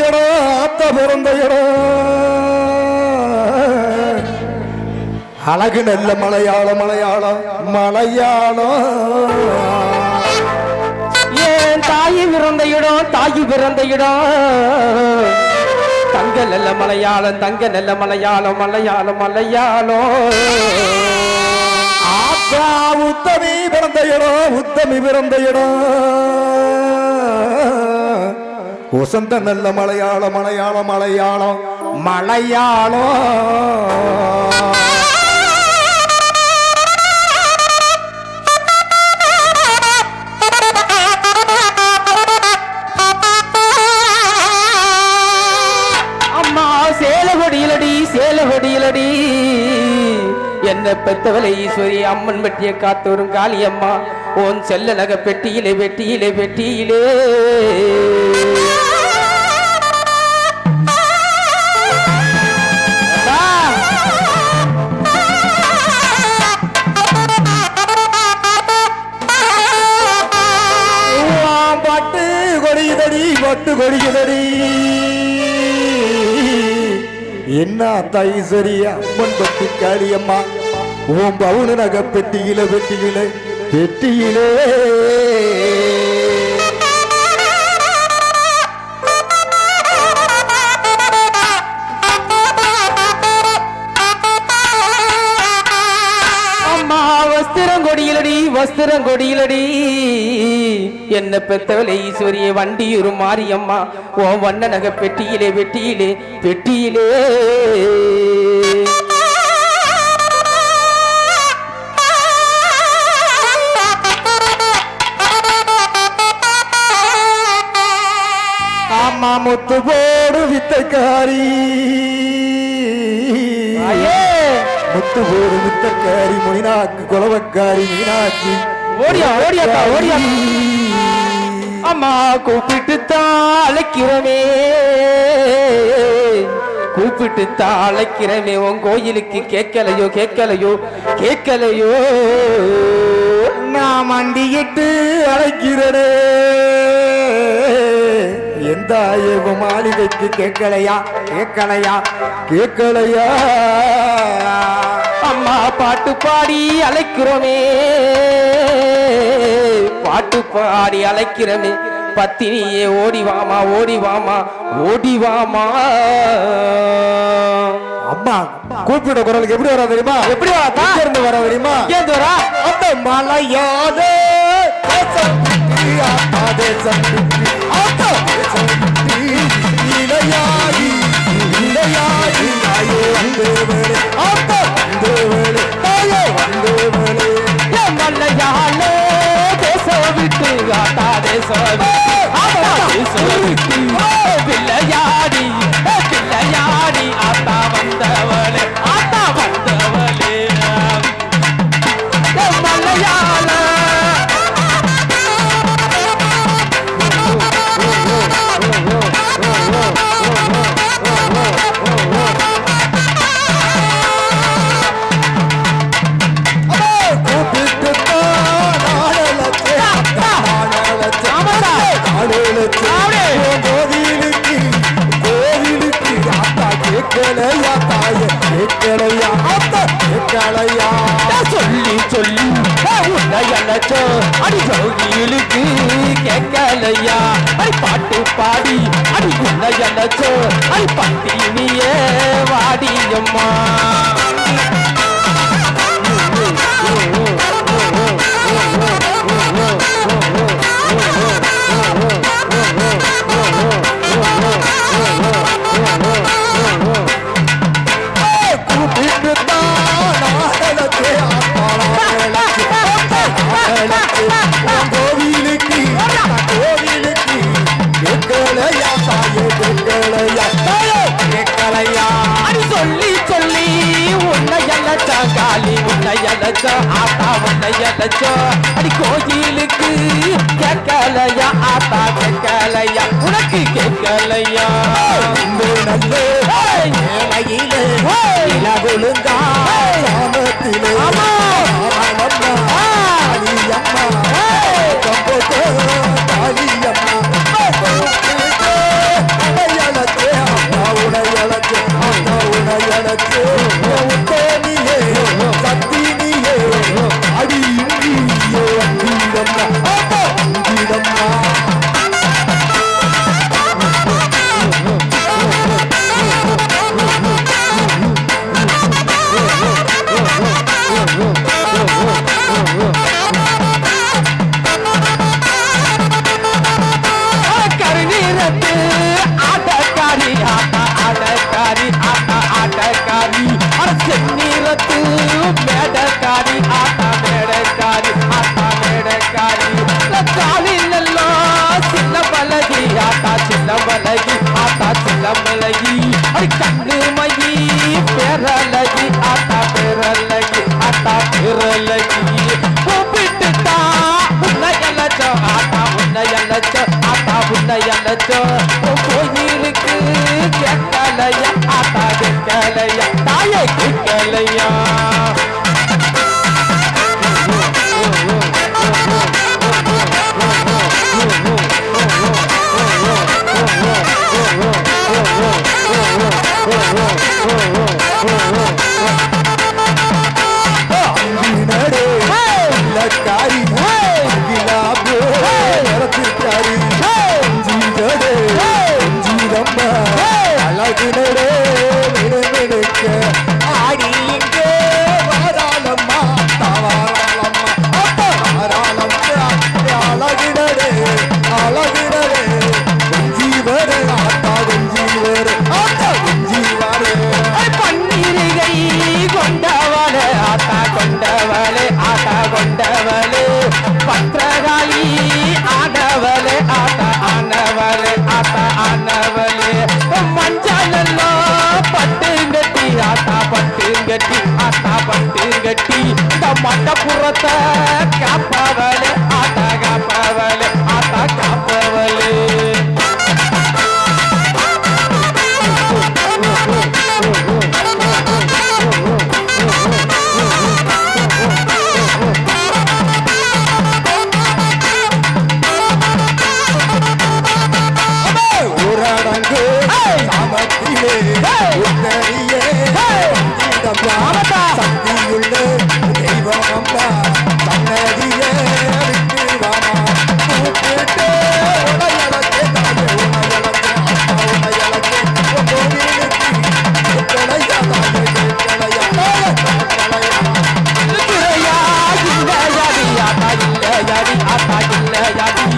இடம் ஆத்த பிறந்த இடம் அழகு நல்ல மலையாளம் மலையாளம் மலையாளம் ஏன் தாயி பிறந்த இடம் தாயி பிறந்த இடம்? தங்க நல்ல மலையாளம் தங்க நல்ல மலையாளம் மலையாளம் மலையாளம். ஆத்தா உத்தமி பிறந்த இடம் உத்தமி பிறந்த இடம். வசந்த நல்ல மலையாளம் மலையாளம் மலையாளம் மலையாளம் அம்மா சேல கொடியிலடி என்ன பெத்தவளை ஈஸ்வரி அம்மன் வெட்டிய காத்தோறும் காளியம்மா உன் செல்ல நகை பெட்டியிலே வெட்டியிலே வெட்டியிலே பட்டு என்ன தாய் சரியா? அம்மன் பட்டு காளியம்மா உன் பவுனு நகை பெட்டியில பெட்டியில பெட்டியிலே வஸ்திரம் கொடியிலடி வஸ்திரம் கொடியிலடி என்ன பெத்தவளை ஈஸ்வரிய வண்டியூரு மாரியம்மா ஓ வண்ண நகை பெட்டியிலே வெட்டியிலே வெட்டியிலே. ஆமா முத்து போடு வித்தக்காரி. முத்து போடு வித்தைக்காரி முனிநாக்கு குலவக்காரி மீனாட்சி. ஓடியா ஓடியாக்கா ஓடியா. அம்மா கூப்பிட்டு தான் அழைக்கிறமே கூப்பிட்டு தான் அழைக்கிறமே உன் கோயிலுக்கு கேட்கலையோ கேட்கலையோ கேட்கலையோ. நான் மண்டியிட்டு அழைக்கிறனே. எந்த ஆயவ மாளிகைக்கு கேட்கலையா? கேட்கலையா? கேட்கலையா? அம்மா பாட்டு பாடி அழைக்கிறோமே. பாட்டு பாடி அழைக்கிறோமே. பத்தினியே ஓடி வாமா ஓடி வாமா ஓடி வாமா. அம்மா கூப்பிட குரலுக்கு எப்படி வர தெரியுமா? எப்படி வரா இருந்து வர தெரியுமா? அந்த மலையாதே தேசம் விட்டு, ஆத்தா தேசம் விட்டு, ஆத்தா தேசம் விட்டு, இளையாகி, இளையாகி, தாயே வந்தவளே, ஆத்தா வந்தவளே, தாயே வந்தவளே. விட்டு விட்டு உன்னை அடி ஜோகி இழுக்கு கேட்கலையா? அடி பாட்டு பாடி அடி உன்னை அழைச்சோ அடி பட்டினியே வாடியம்மா அழைச்சா ஆத்தா உன்னை அழைச்சா அடி கோயிலுக்கு கேட்கலையா ஆத்தா கேட்கலையா? உனக்கு கேட்கலையா? வேளையிலே இலகுலுங்கா சாமத்திலே ஆமா. ஆராமம்மா, காளியம்மா, கம்போட்டு பேரலகி அது கண்ணுமயி பேரலகி ஆத்தா பேரலகி ஆத்தா பேரலகி கூப்பிட்டுட்டா உன்னையலச்சோ ஆத்தா உன்னையலச்சோ ஆத்தா உன்னையலச்சோ கோயிலுக்கு கேட்கலையா ஆத்தா கேட்கலையா தாயை கேட்கலையா. காப்பவளே 压